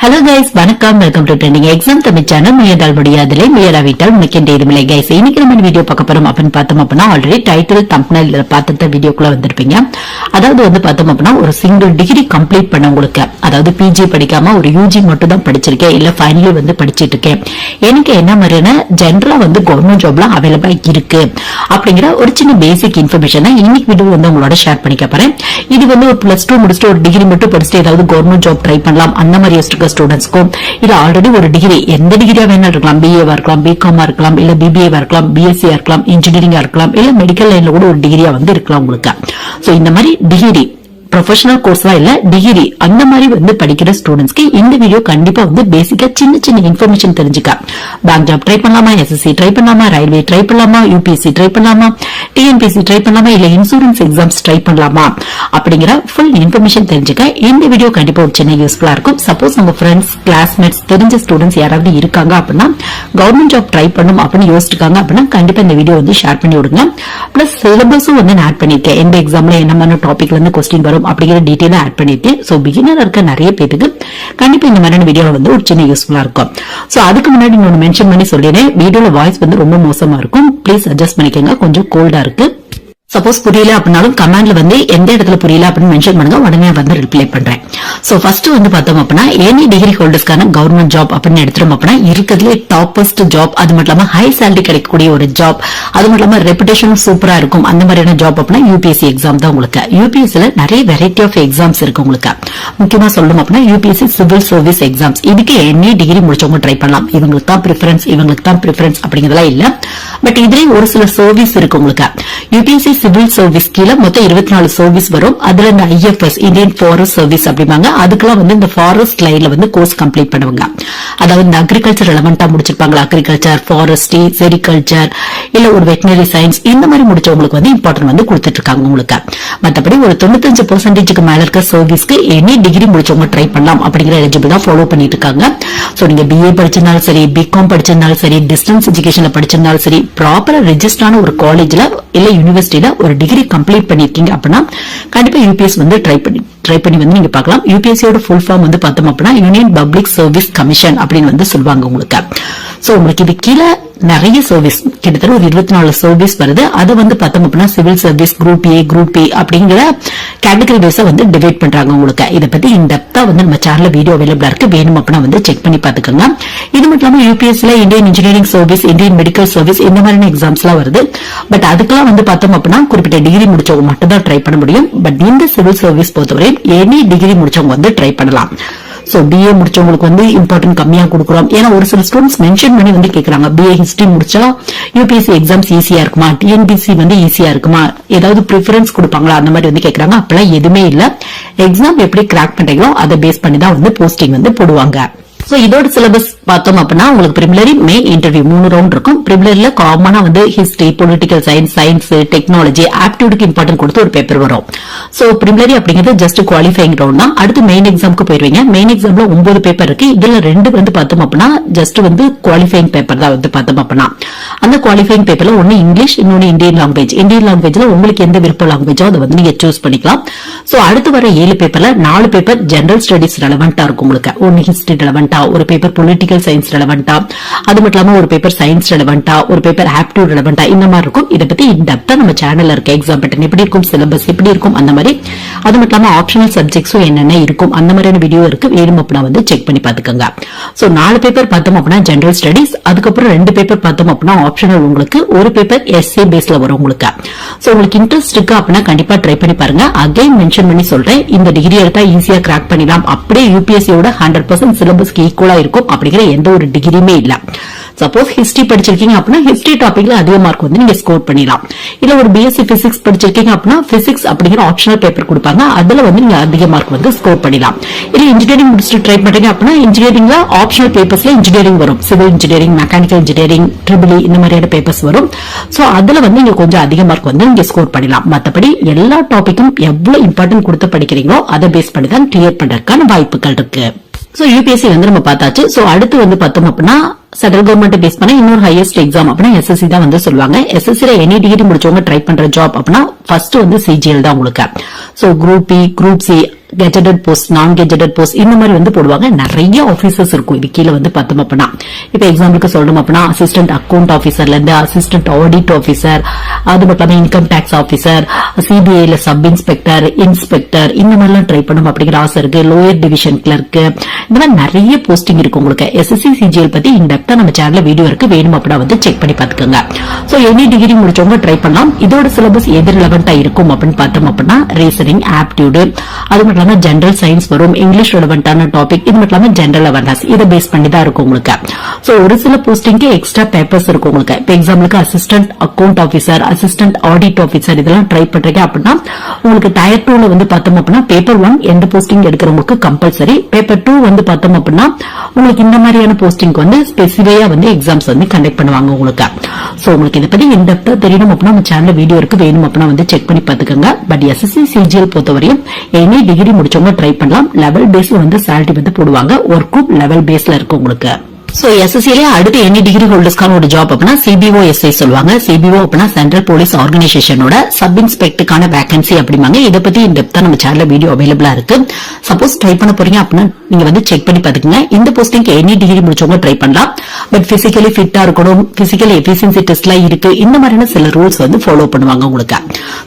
Hello guys வணக்கம். Welcome to trending exam Tamil channel முயன்றால் முடியாதில்லை முயலாவிட்டால் முக்கிய இதுமில்லை கைஸ் இன்னைக்கு நம்ம வீடியோ பார்க்க போறோம். அப்படின்னு பார்த்தோம் அப்படின்னா ஆல்ரெடி டைட்டில் தம்ப்னைல் பார்த்த வீடியோக்குள்ள வந்திருப்பீங்க. அதாவது வந்து பார்த்தோம் அப்படின்னா ஒரு சிங்கிள் டிகிரி கம்ப்ளீட் பண்ணவங்களுக்கு அதாவது பிஜி படிக்காம ஒரு யூஜி மட்டும் தான் படிச்சிருக்கேன். இல்ல ஃபைனலி வந்து படிச்சிட்டு இருக்கேன் எனக்கு என்ன மாதிரியான ஜென்ரலா வந்து கவர்மெண்ட் ஜாப்ல அவைலபிளா இருக்கு. அப்படிங்கிற ஒரு சின்ன பேசிக் இன்ஃபர்மேஷன் இன்னைக்கு வீடியோ வந்து உங்களோட ஷேர் பண்ணிக்க போறேன். இது வந்து ஒரு பிளஸ் டூ முடிச்சுட்டு ஒரு டிகிரி மட்டும் படிச்சுட்டு ஏதாவது கவர்மெண்ட் ஜாப் ட்ரை பண்ணலாம். அந்த மாதிரி யோசிச்சிருக்க ஸ்டூடெண்ட்ஸ்க்கும் இது ஆல்ரெடி ஒரு டிகிரி எந்த டிகிரியா வேணாலும் இருக்கலாம். பிஏவா இருக்கலாம் பிகாமா இருக்கலாம் இல்ல பிபிஏவா இருக்கலாம் பிஎஸ்சியா இருக்கலாம் இன்ஜினியரிங்கா இருக்கலாம் இல்ல மெடிக்கல் லைன்ல கூட ஒரு டிகிரியா வந்து இருக்கலாம் உங்களுக்கு. சோ இந்த மாதிரி டிகிரி ப்ரொஃபஷனல் கோர்ஸ்லாம் இல்ல டிகிரி அந்த மாதிரி வந்து படிக்கிற ஸ்டூடெண்ட்ஸ்க்கு இந்த வீடியோ கண்டிப்பா வந்து பேசிக்கா சின்ன சின்ன இன்ஃபர்மேஷன் தெரிஞ்சுக்க. பேங்க் ஜாப் ட்ரை பண்ணலாமா எஸ்எஸ்சி ட்ரை பண்ணலாமா ரயில்வே ட்ரை பண்ணலாமா யூபிஎஸ்சி ட்ரை பண்ணலாமா டிஎன்பிஎஸ்சி ட்ரை பண்ணலாமா இல்ல இன்சூரன்ஸ் எக்ஸாம்ஸ் ட்ரை பண்ணலாமா? அப்படிங்கிற ஃபுல் இன்ஃபர்மேஷன் தெரிஞ்சுக்க இந்த வீடியோ கண்டிப்பா ஒரு சின்ன யூஸ்ஃபுல்லா இருக்கும். சப்போஸ் உங்க ஃப்ரெண்ட்ஸ் கிளாஸ்மேட்ஸ் தெரிஞ்ச ஸ்டூடெண்ட்ஸ் யாராவது இருக்காங்க அப்படின்னா கவர்மெண்ட் ஜாப் ட்ரை பண்ணும் அப்படின்னு யோசிச்சிருக்காங்க அப்படின்னா கண்டிப்பா இந்த வீடியோ வந்து ஷேர் பண்ணி விடுங்க. பிளஸ் சிலபஸும் வந்து நான் ஆட் பண்ணிருக்கேன் எந்த எக்ஸாம்ல என்ன மாதிரி டாபிக்ல இருந்து கொஸ்டின் வரும் அப்படிங்கிற டீட்டெயிலா ஆட் பண்ணிருக்கேன் ஸோ பிகினர் இருக்க நிறைய பேருக்கு கண்டிப்பா இந்த மாதிரியான வீடியோ வந்து ஒரு சின்ன யூஸ்ஃபுல்லா இருக்கும். சோ அதுக்கு முன்னாடி இன்னொன்று மென்ஷன் பண்ணி சொல்லிடுறேன். வீடியோல வாய்ஸ் வந்து ரொம்ப மோசமா இருக்கும். ப்ளீஸ் அட்ஜஸ்ட் பண்ணிக்கோங்க. கொஞ்சம் கோல்டா இருக்கு. சப்போஸ் புரியல அப்படின்னாலும் கமெண்ட்ல வந்து எந்த இடத்துல புரியல அப்படின்னு மென்ஷன் பண்ணுங்க உடனே வந்து ரிப்ளை பண்றேன். சோ ஃபர்ஸ்ட் வந்து பார்த்தோம் அப்படின்னா எனி டிகிரி ஹோல்டர்ஸ்க்கான கவர்மெண்ட் ஜாப் அப்படின்னு எடுத்துட்டோம் அப்படின்னா இருக்கிறதுலே டாப்பஸ்ட் ஜாப் அது மட்டும் இல்லாம ஹை சேலரி கிடைக்கக்கூடிய ஒரு ஜாப் அது மட்டும் இல்லாம ரெபுடேஷன் சூப்பரா இருக்கும். அந்த மாதிரியான ஜாப் அப்படின்னா யூபிஎஸ்சி எக்ஸாம் தான் உங்களுக்கு. யூபிஎஸ்சில நிறைய வெரைட்டி ஆஃப் எக்ஸாம்ஸ் இருக்கு உங்களுக்கு. முக்கியமா சொல்லணும் அப்படின்னா யூபிஎஸ்சி சிவில் சர்வீஸ் எக்ஸாம்ஸ் இதுக்கு எனி டிகிரி முடிச்சவங்க ட்ரை பண்ணலாம். இவங்களுக்கு தான் ப்ரிஃபரன்ஸ் இவங்களுக்கு தான் ப்ரிஃபரன்ஸ் அப்படிங்கிறதெல்லாம் இல்ல. பட் இதுலயே ஒரு சில சர்வீஸ் இருக்கு உங்களுக்கு. யூபிஎஸ்சி சிவில் சர்வீஸ் கீழே மொத்தம் இருபத்தி நாலு சர்வீஸ் வரும். அதுல இந்த ஐஎஃப்எஸ் இந்தியன் ஃபாரஸ்ட் சர்வீஸ் அப்படிம்பாங்க. அதுக்கெல்லாம் வந்து இந்த ஃபாரஸ்ட் லைன்ல வந்து கோர்ஸ் கம்ப்ளீட் பண்ணுவாங்க. அதாவது இந்த அக்ரிகல்ச்சர் ரெலவெண்டா முடிச்சிருப்பாங்களா? அக்ரிகல்ச்சர் ஃபாரஸ்ட்ரி செரிகல்ச்சர் இல்ல ஒரு வெட்டினரி சயின்ஸ் இந்த மாதிரி முடிச்சவங்களுக்கு வந்து இம்பார்ட்டன்ட் வந்து கொடுத்துட்டு இருக்காங்க உங்களுக்கு. மத்தபடி ஒரு தொண்ணூத்தஞ்சு பெர்சன்டேஜுக்கு மேல இருக்க சர்வீஸ்க்கு எனி டிகிரி முடிச்சவங்க ட்ரை பண்ணலாம் அப்படிங்கிற எலிஜிபிள் தான் ஃபாலோ பண்ணிட்டு இருக்காங்க நீங்க பிஏ படிச்சிருந்தாலும் சரி பிகாம் படிச்சிருந்தாலும் சரி டிஸ்டன்ஸ் எஜுகேஷன்ல படிச்சிருந்தாலும் சரி ப்ராப்பரா ரெஜிஸ்டரான ஒரு காலேஜ்ல இல்ல யூனிவர்சிட்டியில ஒரு டிகிரி கம்ப்ளீட் பண்ணிருக்கீங்க அப்படின்னா கண்டிப்பா யூபிஎஸ் வந்து ட்ரை பண்ணி ட்ரை பண்ணி வந்து நீங்க பார்க்கலாம். யூபிஎஸ்சியோட ஃபுல் ஃபார்ம் வந்து பார்த்தோம் அப்படின்னா யூனியன் பப்ளிக் சர்வீஸ் கமிஷன் அப்படின்னு வந்து சொல்லுவாங்க உங்களுக்கு. சோ உங்களுக்கு இது கீழே நிறைய சர்வீஸ் கிட்டத்தட்ட ஒரு இருபத்தி நாலு சர்வீஸ் வருது. அது வந்து பார்த்தோம் அப்படின்னா civil service group A group B அப்படிங்கிற கேட்டகரி வைஸா வந்து டிவைட் பண்றாங்க உங்களுக்கு. இதை பத்தி இன்டெப்தா வந்து நம்ம சேனல்ல வீடியோ அவைலபிளா இருக்கு. வேணும் அப்படின்னா வந்து செக் பண்ணி பாத்துக்கோங்க இது மட்டும் இல்லாம யூபிஎஸ்ல Indian engineering service Indian medical service இந்த மாதிரியான எக்ஸாம்ஸ் எல்லாம் வருது. பட் அதுக்கெல்லாம் வந்து பார்த்தோம் அப்படின்னா குறிப்பிட்ட டிகிரி முடிச்சவங்க மட்டும் தான் ட்ரை பண்ண முடியும். பட் இந்த சிவில் சர்வீஸ் பொறுத்தவரை எனி டிகிரி முடிச்சவங்க வந்து ட்ரை பண்ணலாம். சோ பிஏ முடிச்சவங்களுக்கு வந்து இம்பார்ட்டன்ட் கம்மியா கொடுக்குறோம். ஏன்னா ஒரு சில ஸ்டூடெண்ட்ஸ் மென்ஷன் பண்ணி வந்து கேட்குறாங்க பிஏ ஹிஸ்ட்ரி முடிச்சா யூபிஎஸ்சி எக்ஸாம்ஸ் ஈஸியா இருக்குமா? டிஎன்பிசி வந்து ஈஸியா இருக்குமா? ஏதாவது ப்ரிஃபரன்ஸ் கொடுப்பாங்களா? அந்த மாதிரி வந்து கேக்குறாங்க. அப்பெல்லாம் எதுவுமே இல்ல. எக்ஸாம் எப்படி கிராக் பண்ணுறீங்களோ அதை பேஸ் பண்ணி தான் வந்து போஸ்டிங் வந்து போடுவாங்க. சோ இதோட சிலபஸ் பார்த்தோம் அப்படின்னா உங்களுக்கு பிரிமிலரி மெயின் இன்டர்வியூ மூணு ரவுண்ட் இருக்கும். பிரிமிலரில காமனா வந்து history political science science technology ஆப்டிடியூடுக்கு important கொடுத்து ஒரு பேப்பர் வரும். சோ பிரிமிலரி அப்படிங்கிறது ஜஸ்ட் குவாலிஃபைங் ரவுண்ட் தான். அடுத்து மெயின் எக்ஸாம்க்கு போயிருவீங்க. மெயின் எக்ஸாம்ல ஒன்பது பேப்பர் இருக்கு. இதுல ரெண்டு வந்து பார்த்தோம் அப்படின்னா ஜஸ்ட் வந்து குவாலிஃபைங் பேப்பர் தான் வந்து பார்த்தோம் அப்படின்னா. அந்த குவாலிஃபைங் பேப்பர்ல ஒன்னு இங்கிலீஷ் இன்னொன்னு இந்தியன் லாங்குவேஜ் இந்தியன் லாங்குவேஜ்ல உங்களுக்கு எந்த விருப்ப லாங்குவேஜோ அதை வந்து நீங்க சூஸ் பண்ணிக்கலாம். சோ அடுத்து வர ஏழு பேப்பர்ல நாலு பேப்பர் ஜெனரல் ஸ்டடிஸ் ரெலவெண்டா இருக்கும் உங்களுக்கு. ஒன்னு ஹிஸ்டரி ரெலவெண்டா ஒரு பேப்பர் பொலிட்டிக்கல் சயின்ஸ் ரெலவெண்டா அது மட்டும் இல்லாம ஒரு பேப்பர் சயின்ஸ் ரெலவெண்டா ஒரு பேப்பர் ஆப்டியூட் ரெலவெண்டா இந்த மாதிரி இருக்கும். இதை பத்தி இந்த நம்ம சேனல்ல இருக்க எக்ஸாம் பேட்டர்ன் எப்படி இருக்கும் சிலபஸ் எப்படி இருக்கும் அந்த மாதிரி. அது மட்டும் இல்லாம ஆப்ஷனல் சப்ஜெக்ட்ஸும் என்னென்ன இருக்கும் அந்த மாதிரியான வீடியோ இருக்கு. வேணும் அப்படின்னா வந்து செக் பண்ணி பாத்துக்கோங்க சோ நாலு பேப்பர் பார்த்தோம் அப்படின்னா ஜெனரல் ஸ்டடிஸ் அதுக்கப்புறம் ரெண்டு பேப்பர் பார்த்தோம் அப்படின்னா ஆப்ஷனல் உங்களுக்கு ஒரு பேப்பர் எஸ்ஏ பேஸ்ல வரும் உங்களுக்கு. சோ உங்களுக்கு இன்ட்ரெஸ்ட் இருக்கு அப்படின்னா கண்டிப்பா ட்ரை பண்ணி பாருங்க. அகைன் மென்ஷன் பண்ணி சொல்றேன். இந்த டிகிரி எடுத்தா ஈஸியா கிராக் பண்ணிடலாம். அப்படியே யூபிஎஸ்சியோட ஹண்ட்ரட் பர்சன்ட் சிலபஸ்க்கு ஈக்குவலா இருக்கும் அப்படிங்கிற எந்த ஒரு டிகிரியுமே இல்ல. சப்போஸ் ஹிஸ்டரி படிச்சிருக்கீங்க அப்படின்னா ஹிஸ்டரி டாபிக்ல அதிக மார்க் வந்து நீங்க ஸ்கோர் பண்ணிடலாம். இல்ல ஒரு பிஎஸ்சி பிசிக்ஸ் படிச்சிருக்கீங்க அப்படின்னா பிசிக்ஸ் அப்படிங்கிற ஆப்ஷனல் பேப்பர் கொடுப்பாங்க. அதுல வந்து நீங்க அதிக மார்க் வந்து ஸ்கோர் பண்ணிடலாம். இல்ல இன்ஜினியரிங் முடிச்சுட்டு ட்ரை பண்றீங்க அப்படின்னா இன்ஜினியரிங்ல ஆப்ஷனல் பேப்பர்ஸ்ல இன்ஜினியரிங் வரும். Civil engineering mechanical engineering triple இந்த மாதிரியான பேப்பர்ஸ் வரும். சோ அதுல வந்து நீங்க கொஞ்சம் அதிக மார்க் வந்து நீங்க ஸ்கோர் பண்ணலாம் மத்தபடி எல்லா டாபிக்கும் எவ்வளவு இம்பார்ட்டன்ட் கொடுத்து படிக்கிறீங்களோ அதை பேஸ் பண்ணி தான் கிளியர் பண்றதுக்கான வாய்ப்புகள் இருக்கு. சோ யூபிஎஸ்சி வந்து நம்ம பார்த்தாச்சு. சோ அடுத்து வந்து பார்த்தோம் அப்படின்னா சென்ட்ரல் கவர்மெண்ட் பேஸ் பண்ண இன்னொரு ஹையஸ்ட் எக்ஸாம் அப்படின்னா எஸ்எஸ்சி தான் வந்து சொல்லுவாங்க. எஸ்எஸ்சில எனி டிகிரி முடிச்சவங்க ட்ரை பண்ற ஜாப் அப்படின்னா ஃபர்ஸ்ட் வந்து சிஜிஎல் தான் உங்களுக்கு. So group B group C gazetted post நான் கெஜெடட் போஸ்ட் இந்த மாதிரி வந்து போடுவாங்க. நிறைய ஆபீசர்ஸ் இருக்கும். இது கீழே வந்து பார்த்தோம் அப்படின்னா. இப்ப எக்ஸாம்பிளுக்கு சொல்லணும் அப்படின்னா அசிஸ்டன்ட் அக்கவுண்ட் ஆபீசர்ல இருந்து அசிஸ்டன்ட் ஆடிட் ஆபீசர் அது மட்டும் இன்கம் டேக்ஸ் ஆபீசர் சிபிஐல சப் இன்ஸ்பெக்டர் இன்ஸ்பெக்டர் இந்த மாதிரிலாம் ட்ரை பண்ணும் அப்படிங்கிற ஆசை இருக்கு. லோயர் டிவிஷன் கிளர்க் இந்த மாதிரி நிறைய போஸ்டிங் இருக்கு உங்களுக்கு. எஸ்எஸ்சி சிஜிஎல் பத்தி இந்த நம்ம சேனல்ல வீடியோ இருக்கு. வேணும் அப்படின்னா வந்து செக் பண்ணி பாத்துக்கோங்க சோ எனி டிகிரி முடிச்சவங்க ட்ரை பண்ணலாம். இதோட சிலபஸ் எது ரிலவெண்டா இருக்கும் அப்படின்னு பார்த்தோம் அப்படின்னா ரீசனிங் ஆப்டியூடு அது மட்டும் இல்லாம ஜென்ரல் சயின்ஸ் வரும். இங்கிலீஷ் ரிலவெண்டான டாபிக் இது மட்டும் இல்லாம ஜென்ரல் அவேர்னஸ் இதை பேஸ் பண்ணி தான் இருக்கும் உங்களுக்கு. சோ ஒரு சில போஸ்டிங்க்கு எக்ஸ்ட்ரா பேப்பர்ஸ் இருக்கும் உங்களுக்கு. இப்போ எக்ஸாம்பிளுக்கு assistant account officer assistant audit officer இதெல்லாம் ட்ரை பண்றீங்க அப்படின்னா உங்களுக்கு டயர் டூல வந்து பார்த்தோம் அப்படின்னா பேப்பர் ஒன் எந்த போஸ்டிங் எடுக்கிறவங்களுக்கு கம்பல்சரி பேப்பர் டூ வந்து பார்த்தோம் அப்படின்னா உங்களுக்கு இந்த மாதிரியான போஸ்டிங் வந்து ஸ்பெசிஃபையா வந்து எக்ஸாம்ஸ் வந்து கண்டக்ட் பண்ணுவாங்க உங்களுக்கு. சோ உங்களுக்கு இதை பத்தி இந்த தெரியணும் அப்படின்னா நம்ம சேனல் வீடியோ இருக்கு. வேணும் அப்படின்னா வந்து செக் பண்ணி பாத்துக்கோங்க பட் எஸ்எஸ்சி சிஜிஎல் பொறுத்தவரையும் எனி டிகிரி முடிச்சவங்க ட்ரை பண்ணலாம். லெவல் பேஸ்ல வந்து சேலரி வந்து போடுவாங்க. ஒர்க்கும் லெவல் பேஸ்ல இருக்கு உங்களுக்கு சோ எஸ்எஸ்சிலே அடுத்து எனி டிகிரி ஹோல்டர்ஸ்க்கான ஒரு ஜாப் அப்படின்னா சிபிஓ எஸ்ஐ சொல்லுவாங்க. சிபிஓ அப்படின்னா சென்ட்ரல் போலீஸ் ஆர்கனைசேஷனோட சப் இன்ஸ்பெக்டருக்கான வேகன்சி அப்படிம்பாங்க. இதை பத்தி இந்த டெப்தா நம்ம சேனல வீடியோ அவைலபிளா இருக்கு. சப்போஸ் ட்ரை பண்ண போறீங்க அப்படின்னா நீங்க வந்து செக் பண்ணி பாத்துக்கங்க இந்த போஸ்டிங்க்கு எனி டிகிரி முடிச்சவங்க ட்ரை பண்ணலாம். பட் பிசிக்கலி ஃபிட்டா இருக்கணும். பிசிக்கல் எஃபிஷியன்சி டெஸ்ட்லாம் இருக்கு. இந்த மாதிரியான சில ரூல்ஸ் வந்து ஃபாலோ பண்ணுவாங்க உங்களுக்கு.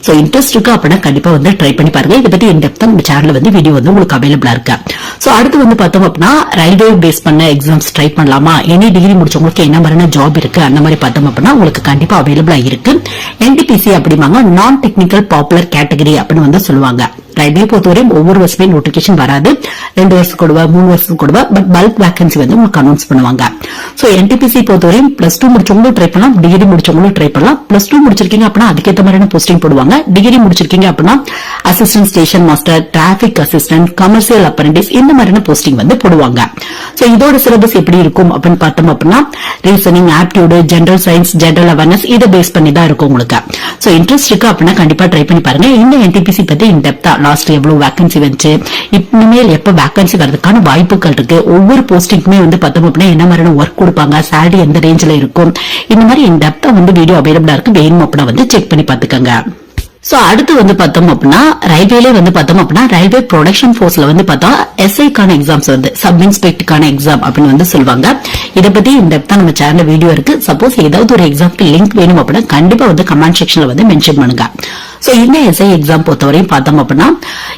சோ இன்ட்ரெஸ்ட் இருக்கு அப்படின்னா கண்டிப்பா வந்து ட்ரை பண்ணி பாருங்க. இதை பத்தி இந்த டெப்தா நம்ம சேனல்ல வந்து வீடியோ வந்து உங்களுக்கு அவைலபிளா இருக்கு. சோ அடுத்து வந்து பார்த்தோம் அப்படின்னா ரயில்வே பேஸ் பண்ண எக்ஸாம்ஸ் ட்ரை பண்ண எனி டிகிரி முடிச்சவங்களுக்கு என்ன மாதிரியான ஜாப் இருக்கு? அந்த மாதிரி பார்த்தோம் அப்படின்னா உங்களுக்கு கண்டிப்பா அவைலபிளா இருக்கு. என்டிபிசி அப்படிம்பாங்க நான் டெக்னிக்கல் பாப்புலர் கேட்டகரி அப்படின்னு வந்து சொல்லுவாங்க. ரயில்வே பொறுத்தவரையும் ஒவ்வொரு வருஷமே நோட்டிபிகேஷன் வராது. ரெண்டு வருஷம் கொடுவா மூணு வருஷம் கொடுவா பட் பல்க் வேகன்சி வந்து உங்களுக்கு அனௌன்ஸ் பண்ணுவாங்க. சோ என்டிபிசி பொறுத்தவரையும் பிளஸ் டூ முடிச்சவங்களும் ட்ரை பண்ணலாம் டிகிரி முடிச்சவங்களும் ட்ரை பண்ணலாம். பிளஸ் டூ முடிச்சிருக்கீங்க அப்படின்னா அதுக்கேற்ற மாதிரியான போஸ்டிங் போடுவாங்க. டிகிரி முடிச்சிருக்கீங்க அப்படின்னா assistant station master traffic assistant commercial apprentice இந்த மாதிரியான போஸ்டிங் வந்து போடுவாங்க. சோ இதோட சிலபஸ் எப்படி இருக்கும் அப்படின்னு பார்த்தோம் அப்படின்னா reasoning aptitude general science general awareness இதை பேஸ் பண்ணி தான் இருக்கும் உங்களுக்கு. சோ இன்ட்ரெஸ்ட் இருக்கு அப்படின்னா கண்டிப்பா ட்ரை பண்ணி பாருங்க. இந்த என்டிபிசி பத்தி இன் டெப்தா லாஸ்ட் எவ்வளவு வேகன்சி வந்துச்சு? இனிமேல் எப்ப வேகன்சி வரதுக்கான வாய்ப்புகள் இருக்கு? ஒவ்வொரு போஸ்டிங்குமே வந்து பார்த்தோம் அப்படின்னா என்ன மாதிரியான ஒர்க் கொடுப்பாங்க? சேலரி எந்த ரேஞ்சில இருக்கும்? இந்த மாதிரி இன் டெப்தா வந்து வீடியோ அவைலபிளா இருக்கு. வேணும் அப்படின்னா வந்து செக் பண்ணி பாத்துக்கோங்க சோ அடுத்து வந்து பார்த்தோம் அப்படின்னா ரயில்வேல வந்து பார்த்தோம் அப்படின்னா ரயில்வே ப்ரொடக்ஷன் போர்ஸ்ல வந்து பார்த்தா எஸ்ஐக்கான எக்ஸாம்ஸ் வந்து சப் இன்ஸ்பெக்டுக்கான எக்ஸாம் அப்படின்னு வந்து சொல்லுவாங்க. இதை பத்தி இந்த தான் நம்ம சேனல் வீடியோ இருக்கு. சப்போஸ் ஏதாவது ஒரு எக்ஸாம்க்கு லிங்க் வேணும் அப்படின்னா கண்டிப்பா வந்து கமெண்ட் செக்ஷன்ல வந்து மென்ஷன் பண்ணுங்க. ஸோ இந்த எஸ்ஐ எக்ஸாம் பொறுத்தவரையும் பார்த்தோம் அப்படின்னா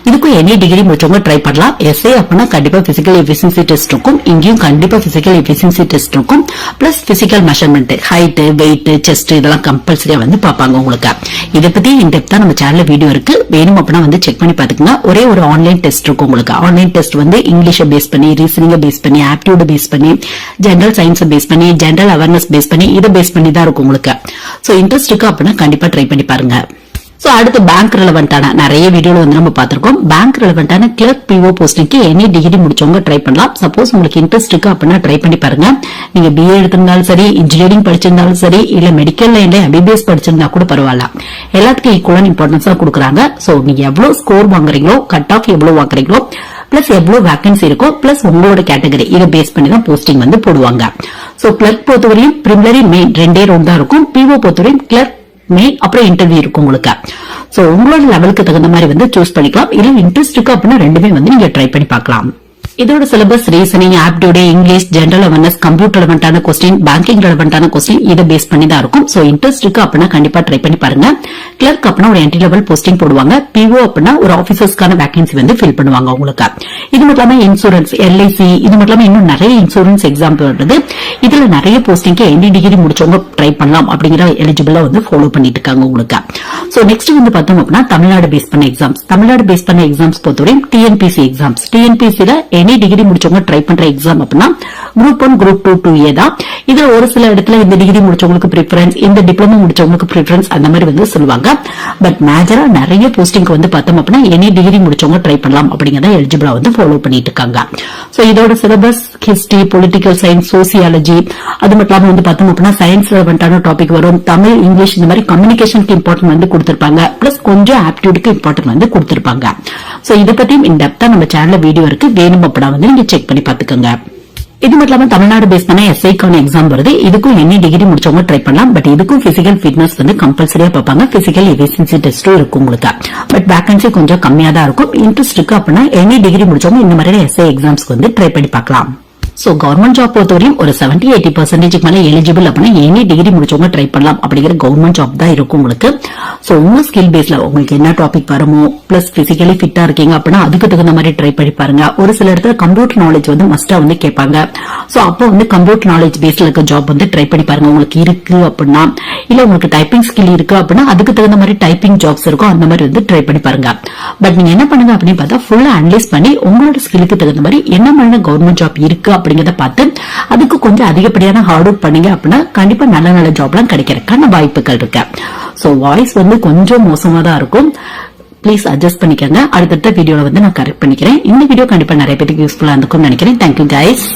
இதுக்கும் எனி டிகிரி முடிச்சவங்க ட்ரை பண்ணலாம். எஸ்ஐ அப்படின்னா கண்டிப்பா பிசிக்கல் எஃபிஷியன்சி டெஸ்ட் இருக்கும். இங்கேயும் கண்டிப்பா பிசிக்கல் எஃபிஷியன்சி டெஸ்ட் இருக்கும். Plus physical measurement height weight chest இதெல்லாம் கம்பல்சரியா வந்து பார்ப்பாங்க உங்களுக்கு. இதை பத்தி இந்த டெப்தா நம்ம சேனல்ல வீடியோ இருக்கு. வேணும் அப்படின்னா வந்து செக் பண்ணி பாத்துக்கோங்க ஒரே ஒரு ஆன்லைன் டெஸ்ட் இருக்கும் உங்களுக்கு. ஆன்லைன் டெஸ்ட் வந்து இங்கிலீஷை பேஸ் பண்ணி ரீசனிங்க பேஸ் பண்ணி ஆப்டியூட பேஸ் பண்ணி ஜென்ரல் சயின்ஸை பேஸ் பண்ணி ஜென்ரல் அவேர்னஸ் பேஸ் பண்ணி இதை பேஸ் பண்ணி தான் இருக்கும் உங்களுக்கு. ஸோ இன்ட்ரெஸ்ட் இருக்கு அப்படின்னா கண்டிப்பா ட்ரை பண்ணி பாருங்க. சோ அடுத்து பேங்க் ரெலவெண்டான நிறைய வீடியோல வந்து நம்ம பாத்திருக்கோம் பேங்க் ரெலவெண்டான கிளர்க் பிஓ போஸ்டிங்க்கு எனி டிகிரி முடிச்சவங்க ட்ரை பண்ணலாம். சப்போஸ் உங்களுக்கு இன்ட்ரெஸ்ட் இருக்கு அப்படின்னா ட்ரை பண்ணி பாருங்க. நீங்க பிஏ எடுத்திருந்தாலும் சரி இன்ஜினியரிங் படிச்சிருந்தாலும் சரி இல்ல மெடிக்கல் லைன்ல எம்பிபிஎஸ் படிச்சிருந்தா கூட பரவாயில்ல. எல்லாத்துக்கும் ஈக்குவலான இம்பார்ட்டன்ஸா கொடுக்குறாங்க. சோ நீங்க எவ்வளவு ஸ்கோர் வாங்குறீங்களோ கட் ஆஃப் எவ்வளவு வாங்குறீங்களோ பிளஸ் எவ்வளவு வேகன்சி இருக்கோ பிளஸ் உங்களோட கேட்டகரி இதை பேஸ் பண்ணி தான் போஸ்டிங் வந்து போடுவாங்க. சோ கிளர்க் பொறுத்தவரையும் பிரிமிலரி மெயின் ரெண்டே ரவுண்ட் தான் இருக்கும். பிஓ பொறுத்தவரையும் கிளர்க் மே அப்புறம் இன்டர்வியூ இருக்கும் உங்களுக்கு. சோ உங்களோட லெவலுக்கு தகுந்த மாதிரி வந்து சூஸ் பண்ணிக்கலாம். இல்ல இன்ட்ரெஸ்ட் இருக்கு அப்படின்னா ரெண்டுமே வந்து நீங்க ட்ரை பண்ணி பார்க்கலாம். இதோட syllabus reasoning aptitude English general awareness computer ரெலவெண்டான question banking ரெலவெண்டான கொஸ்டின் இதை பேஸ் பண்ணி தான் இருக்கும். சோ இன்ட்ரெஸ்ட் இருக்கு அப்படின்னா கண்டிப்பா ட்ரை பண்ணி பாருங்க. கிளர்க் அப்படின்னா ஒரு என்ட்ரி லெவல் போஸ்டிங் போடுவாங்க. பிஓ அப்படின்னா ஒரு ஆபீசர்ஸ்க்கான வேகன்சி வந்து ஃபில் பண்ணுவாங்க உங்களுக்கு இது மட்டும் இல்லாம இன்சூரன்ஸ் எல்ஐசி இது மட்டும் இல்லாம இன்னும் நிறைய இன்சூரன்ஸ் எக்ஸாம் வருது இதுல நிறைய போஸ்டிங்க்கு எனி டிகிரி முடிச்சவங்க ட்ரை பண்ணலாம் அப்படிங்கிற எலிஜிபிளா வந்து ஃபாலோ பண்ணிட்டு இருக்காங்க உங்களுக்கு சோ நெக்ஸ்ட் வந்து பார்த்தோம் அப்படின்னா தமிழ்நாடு பேஸ் பண்ண எக்ஸாம்ஸ் தமிழ்நாடு பேஸ் பண்ண எக்ஸாம்ஸ் பொறுத்தவரையும் டிஎன்பிசி எக்ஸாம்ஸ் டிஎன்பிசில எனி டிகிரி முடிச்சவங்க ட்ரை பண்ற எக்ஸாம் அப்படின்னா group one group two two A தான். இதுல ஒரு சில இடத்துல இந்த டிகிரி முடிச்சவங்களுக்கு ப்ரிஃபரன்ஸ் இந்த டிப்ளமோ முடிச்சவங்களுக்கு ப்ரிஃபரன்ஸ் அந்த மாதிரி வந்து சொல்லுவாங்க. பட் மேஜரா நிறைய போஸ்டிங்க்கு வந்து பார்த்தோம் அப்படின்னா எனி டிகிரி முடிச்சவங்க ட்ரை பண்ணலாம் அப்படிங்கறத எலிஜிபிளா வந்து ஃபாலோ பண்ணிட்டு இருக்காங்க. சோ இதோட syllabus history political science sociology அது மட்டும் இல்லாம வந்து பார்த்தோம் அப்படின்னா சயின்ஸ் ரெலவெண்டான டாபிக் வரும். தமிழ் இங்கிலீஷ் இந்த மாதிரி கம்யூனிகேஷனுக்கு இம்பார்ட்டன்ட் வந்து கொடுத்திருப்பாங்க. பிளஸ் கொஞ்சம் ஆப்டிடியூடுக்கு இம்பார்ட்டன்ட் வந்து கொடுத்திருப்பாங்க. சோ இதை பத்தியும் இந்த டெப்தா நம்ம சேனல்ல வீடியோ இருக்கு. வேணும் அப்படின்னா வந்து நீங்க செக் பண்ணி பாத்துக்கோங்க இது மட்டும் இல்லாம தமிழ்நாடு பேஸ் பண்ண எஸ்ஐக்கான எக்ஸாம் வருது. இதுக்கும் என்ன டிகிரி முடிச்சவங்க ட்ரை பண்ணலாம். பட் இதுக்கும் பிசிக்கல் ஃபிட்னஸ் வந்து கம்பல்சரியா பார்ப்பாங்க. பிசிக்கல் எஃபிஷியன்சி டெஸ்ட்டும் இருக்கும் உங்களுக்கு. பட் வேகன்சி கொஞ்சம் கம்மியா தான் இருக்கும். இன்ட்ரெஸ்ட் இருக்கு அப்படின்னா எனி டிகிரி முடிச்சவங்க இந்த மாதிரியான எஸ்ஐ எக்ஸாம்ஸ்க்கு வந்து ட்ரை பண்ணி பார்க்கலாம். சோ கவர்மெண்ட் ஜாப் பொறுத்தவரையும் ஒரு செவன்டி எயிட்டி பர்சன்டேஜ் மேல எலிஜிபிள் அப்படின்னா எனி டிகிரி முடிச்சவங்க ட்ரை பண்ணலாம். அப்படிங்கிற கவர்மெண்ட் ஜாப் தான் இருக்கும் உங்களுக்கு. சோ உங்க ஸ்கில் பேஸ்ல உங்களுக்கு என்ன டாபிக் வருமோ பிளஸ் பிசிக்கலி ஃபிட்டா இருக்கீங்க அப்படின்னா அதுக்கு தகுந்த மாதிரி ட்ரை பண்ணி பாருங்க. ஒரு சில இடத்துல கம்ப்யூட்டர் நாலேஜ் வந்து மஸ்டா வந்து கேட்பாங்க. சோ அப்போ வந்து கம்ப்யூட்டர் நாலேஜ் பேஸ்ல இருக்க ஜாப் வந்து ட்ரை பண்ணி பாருங்க. உங்களுக்கு இருக்கு அப்படின்னா இல்ல உங்களுக்கு டைப்பிங் ஸ்கில் இருக்கு அப்படின்னா அதுக்கு தகுந்த மாதிரி டைப்பிங் ஜாப்ஸ் இருக்கும் அந்த மாதிரி வந்து ட்ரை பண்ணி பாருங்க. பட் நீங்க என்ன பண்ணுங்க அப்படின்னு பார்த்தா ஃபுல்லா அனலைஸ் பண்ணி உங்களோட ஸ்கிலுக்கு தகுந்த மாதிரி என்ன மாதிரி கவர்மெண்ட் ஜாப் இருக்கு அப்படிங்கறத பார்த்து அதுக்கு கொஞ்சம் அதிகப்படியான ஹார்ட் ஒர்க் பண்ணீங்க அப்படின்னா கண்டிப்பா நல்ல நல்ல ஜாப்லாம் கிடைக்கிறதுக்கான வாய்ப்புகள் இருக்கு. சோ வாய்ஸ் வந்து கொஞ்சம் மோசமா தான் இருக்கும். ப்ளீஸ் அட்ஜஸ்ட் பண்ணிக்கோங்க. அடுத்தடுத்த வீடியோவில் வந்து நான் கரெக்ட் பண்ணிக்கிறேன். இந்த வீடியோ கண்டிப்பா நிறைய பேருக்கு யூஸ்ஃபுல்லா இருக்கும்னு நினைக்கிறேன். Thank you guys